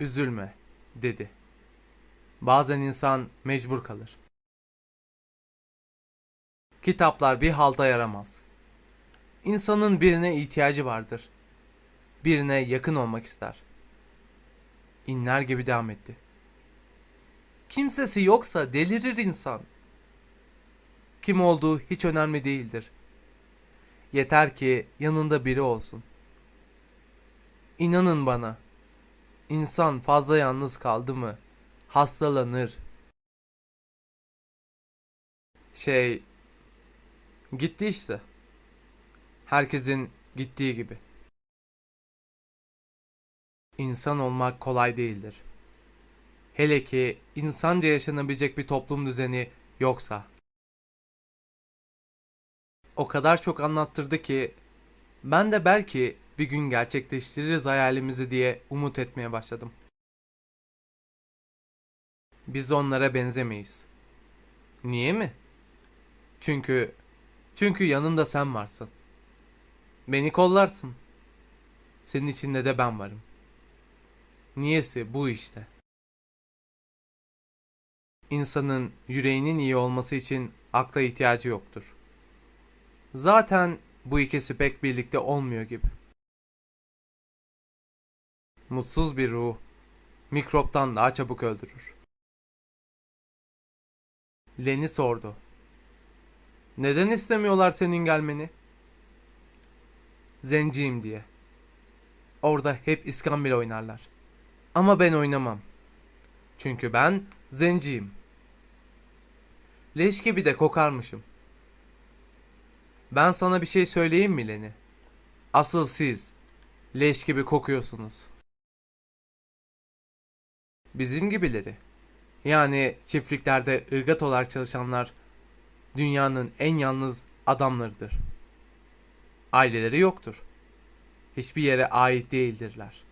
üzülme, dedi. Bazen insan mecbur kalır. Kitaplar bir halta yaramaz. İnsanın birine ihtiyacı vardır. Birine yakın olmak ister. İnler gibi devam etti. Kimsesi yoksa delirir insan. Kim olduğu hiç önemli değildir. Yeter ki yanında biri olsun. İnanın bana. İnsan fazla yalnız kaldı mı hastalanır. Şey gitti işte. Herkesin gittiği gibi. İnsan olmak kolay değildir. Hele ki insanca yaşanabilecek bir toplum düzeni yoksa. O kadar çok anlattırdı ki ben de belki bir gün gerçekleştiririz hayalimizi diye umut etmeye başladım. Biz onlara benzemeyiz. Niye mi? Çünkü çünkü yanımda sen varsın. Beni kollarsın. Senin içinde de ben varım. Niyesi bu işte. İnsanın yüreğinin iyi olması için akla ihtiyacı yoktur. Zaten bu ikisi pek birlikte olmuyor gibi. Mutsuz bir ruh mikroptan daha çabuk öldürür. Lenny sordu. Neden istemiyorlar senin gelmeni? Zenciyim diye. Orada hep iskambil oynarlar. Ama ben oynamam. Çünkü ben zenciyim. Leş gibi de kokarmışım. Ben sana bir şey söyleyeyim mi Leni? Asıl siz leş gibi kokuyorsunuz. Bizim gibileri. Yani çiftliklerde ırgat olarak çalışanlar dünyanın en yalnız adamlarıdır. Aileleri yoktur. Hiçbir yere ait değildirler.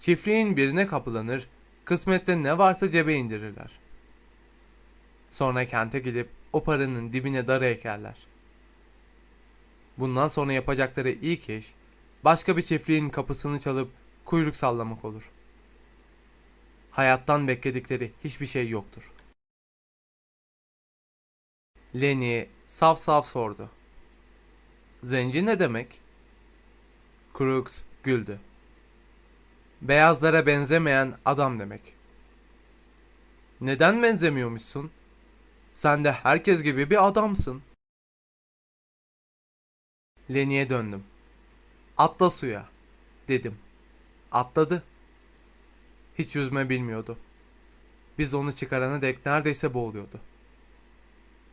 Çiftliğin birine kapılanır, kısmette ne varsa cebe indirirler. Sonra kente gidip o paranın dibine darı ekerler. Bundan sonra yapacakları ilk iş başka bir çiftliğin kapısını çalıp kuyruk sallamak olur. Hayattan bekledikleri hiçbir şey yoktur. Lenny saf saf sordu. Zenci ne demek? Crooks güldü. Beyazlara benzemeyen adam demek. Neden benzemiyormuşsun? Sen de herkes gibi bir adamsın. Lenny'e döndüm. Atla suya, dedim. Atladı. Hiç yüzme bilmiyordu. Biz onu çıkarana dek neredeyse boğuluyordu.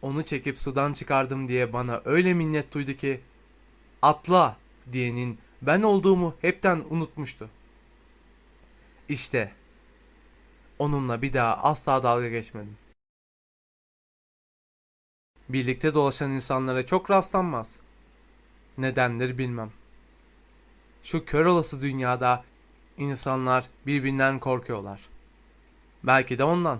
Onu çekip sudan çıkardım diye bana öyle minnet duydu ki atla diyenin ben olduğumu hepten unutmuştu. İşte onunla bir daha asla dalga geçmedim. Birlikte dolaşan insanlara çok rastlanmaz. Nedendir bilmem. Şu kör olası dünyada insanlar birbirinden korkuyorlar. Belki de ondan.